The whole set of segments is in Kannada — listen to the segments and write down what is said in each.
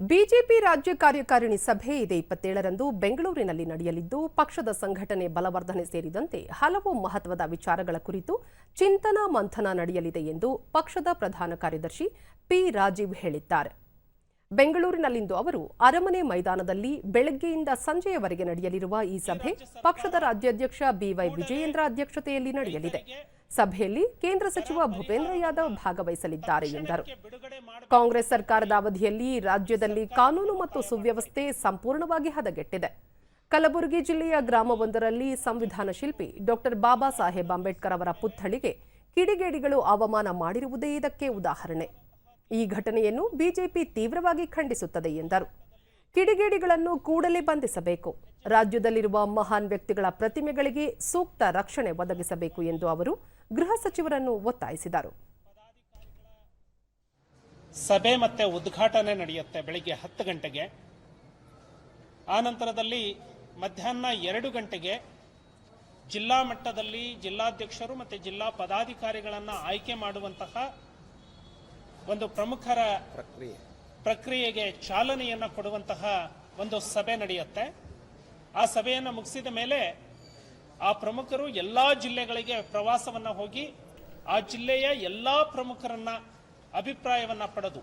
ಬಿಜೆಪಿ ರಾಜ್ಯ ಕಾರ್ಯಕಾರಿಣಿ ಸಭೆ ಇದೇ ಇಪ್ಪತ್ತೇಳರಂದು ಬೆಂಗಳೂರಿನಲ್ಲಿ ನಡೆಯಲಿದ್ದು, ಪಕ್ಷದ ಸಂಘಟನೆ ಬಲವರ್ಧನೆ ಸೇರಿದಂತೆ ಹಲವು ಮಹತ್ವದ ವಿಚಾರಗಳ ಕುರಿತು ಚಿಂತನಾ ಮಂಥನ ನಡೆಯಲಿದೆ ಎಂದು ಪಕ್ಷದ ಪ್ರಧಾನ ಕಾರ್ಯದರ್ಶಿ ಪಿ ರಾಜೀವ್ ಹೇಳಿದ್ದಾರೆ. ಬೆಂಗಳೂರಿನಲ್ಲಿಂದು ಅವರು ಅರಮನೆ ಮೈದಾನದಲ್ಲಿ ಬೆಳಗ್ಗೆಯಿಂದ ಸಂಜೆಯವರೆಗೆ ನಡೆಯಲಿರುವ ಈ ಸಭೆ ಪಕ್ಷದ ರಾಜ್ಯಾಧ್ಯಕ್ಷ ಬಿವೈ ವಿಜಯೇಂದ್ರ ಅಧ್ಯಕ್ಷತೆಯಲ್ಲಿ ನಡೆಯಲಿದೆ. ಸಭೆಯಲ್ಲಿ ಕೇಂದ್ರ ಸಚಿವ ಭೂಪೇಂದ್ರ ಯಾದವ್ ಭಾಗವಹಿಸಲಿದ್ದಾರೆ ಎಂದರು. ಕಾಂಗ್ರೆಸ್ ಸರ್ಕಾರದ ಅವಧಿಯಲ್ಲಿ ರಾಜ್ಯದಲ್ಲಿ ಕಾನೂನು ಮತ್ತು ಸುವ್ಯವಸ್ಥೆ ಸಂಪೂರ್ಣವಾಗಿ ಹದಗೆಟ್ಟಿದೆ. ಕಲಬುರಗಿ ಜಿಲ್ಲೆಯ ಗ್ರಾಮವೊಂದರಲ್ಲಿ ಸಂವಿಧಾನ ಶಿಲ್ಪಿ ಡಾಕ್ಟರ್ ಬಾಬಾ ಸಾಹೇಬ್ ಅಂಬೇಡ್ಕರ್ ಅವರ ಪುತ್ಥಳಿಗೆ ಕಿಡಿಗೇಡಿಗಳು ಅವಮಾನ ಮಾಡಿರುವುದೇ ಇದಕ್ಕೆ ಉದಾಹರಣೆ. ಈ ಘಟನೆಯನ್ನು ಬಿಜೆಪಿ ತೀವ್ರವಾಗಿ ಖಂಡಿಸುತ್ತದೆ ಎಂದರು. ಕಿಡಿಗೇಡಿಗಳನ್ನು ಕೂಡಲೇ ಬಂಧಿಸಬೇಕು. ರಾಜ್ಯದಲ್ಲಿರುವ ಮಹಾನ್ ವ್ಯಕ್ತಿಗಳ ಪ್ರತಿಮೆಗಳಿಗೆ ಸೂಕ್ತ ರಕ್ಷಣೆ ಒದಗಿಸಬೇಕು ಎಂದು ಅವರು ಗೃಹ ಸಚಿವರನ್ನು ಒತ್ತಾಯಿಸಿದರು. ಸಭೆ ಮತ್ತೆ ಉದ್ಘಾಟನೆ ನಡೆಯುತ್ತೆ ಬೆಳಿಗ್ಗೆ ಹತ್ತು ಗಂಟೆಗೆ. ಆ ನಂತರದಲ್ಲಿ ಮಧ್ಯಾಹ್ನ ಎರಡು ಗಂಟೆಗೆ ಜಿಲ್ಲಾ ಮಟ್ಟದಲ್ಲಿ ಜಿಲ್ಲಾಧ್ಯಕ್ಷರು ಮತ್ತು ಜಿಲ್ಲಾ ಪದಾಧಿಕಾರಿಗಳನ್ನು ಆಯ್ಕೆ ಮಾಡುವಂತಹ ಒಂದು ಪ್ರಮುಖರ ಪ್ರಕ್ರಿಯೆ. ಪ್ರಕ್ರಿಯೆಗೆ ಚಾಲನೆಯನ್ನು ಕೊಡುವಂತಹ ಒಂದು ಸಭೆ ನಡೆಯುತ್ತೆ. ಆ ಸಭೆಯನ್ನು ಮುಗಿಸಿದ ಮೇಲೆ ಆ ಪ್ರಮುಖರು ಎಲ್ಲಾ ಜಿಲ್ಲೆಗಳಿಗೆ ಪ್ರವಾಸವನ್ನ ಹೋಗಿ ಆ ಜಿಲ್ಲೆಯ ಎಲ್ಲಾ ಪ್ರಮುಖರನ್ನ ಅಭಿಪ್ರಾಯವನ್ನ ಪಡೆದು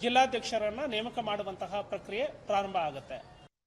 ಜಿಲ್ಲಾಧ್ಯಕ್ಷರನ್ನ ನೇಮಕ ಮಾಡುವಂತಹ ಪ್ರಕ್ರಿಯೆ ಪ್ರಾರಂಭ ಆಗುತ್ತೆ.